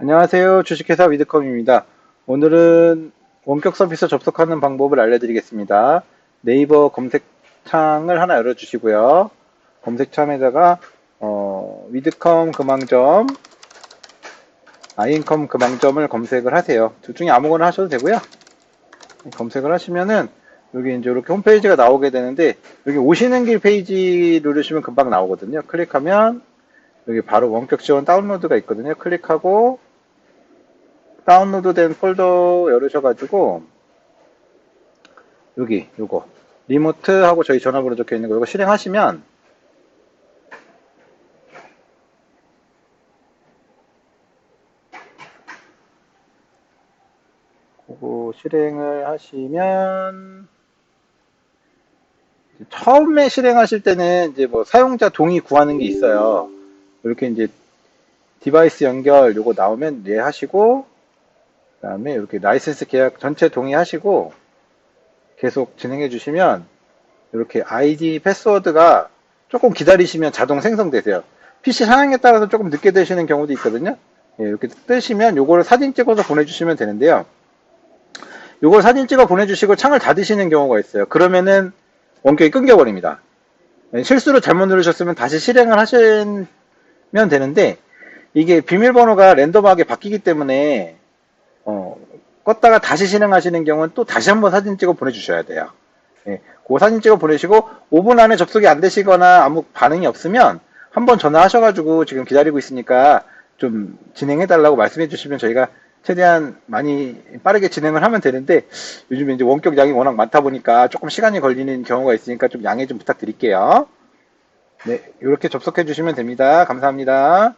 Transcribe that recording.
안녕하세요. 주식회사 위드컴입니다. 오늘은 원격 서비스 접속하는 방법을 알려드리겠습니다. 네이버 검색창을 하나 열어주시고요. 검색창에다가 어, 위드컴 금왕점, 아인컴 금왕점을 검색을 하세요. 둘 중에 아무거나 하셔도 되고요. 검색을 하시면은 여기 이제 이렇게 홈페이지가 나오게 되는데 여기 오시는 길 페이지 누르시면 금방 나오거든요. 클릭하면 여기 바로 원격 지원 다운로드가 있거든요. 클릭하고 다운로드 된 폴더 열으셔가지고 여기 요거 리모트 하고 저희 전화번호 적혀 있는 거 이거 실행하시면 그거 실행을 하시면 처음에 실행하실 때는 이제 뭐 사용자 동의 구하는 게 있어요. 이렇게 이제 디바이스 연결 요거 나오면 예 하시고 그 다음에 이렇게 라이센스 계약 전체 동의하시고 계속 진행해 주시면 이렇게 아이디 패스워드가 조금 기다리시면 자동 생성되세요. PC 상황에 따라서 조금 늦게 되시는 경우도 있거든요. 예, 이렇게 뜨시면 요거를 사진 찍어서 보내주시면 되는데요. 요걸 사진 찍어 보내주시고 창을 닫으시는 경우가 있어요. 그러면은 원격이 끊겨버립니다. 예, 실수로 잘못 누르셨으면 다시 실행을 하시면 되는데 이게 비밀번호가 랜덤하게 바뀌기 때문에 어, 껐다가 다시 실행하시는 경우는 또 다시 한번 사진 찍어 보내주셔야 돼요. 예, 그 사진 찍어 보내시고 5분 안에 접속이 안 되시거나 아무 반응이 없으면 한번 전화하셔가지고 지금 기다리고 있으니까 좀 진행해달라고 말씀해 주시면 저희가 최대한 많이 빠르게 진행을 하면 되는데 요즘에 이제 원격 양이 워낙 많다 보니까 조금 시간이 걸리는 경우가 있으니까 좀 양해 좀 부탁드릴게요. 네, 이렇게 접속해 주시면 됩니다. 감사합니다.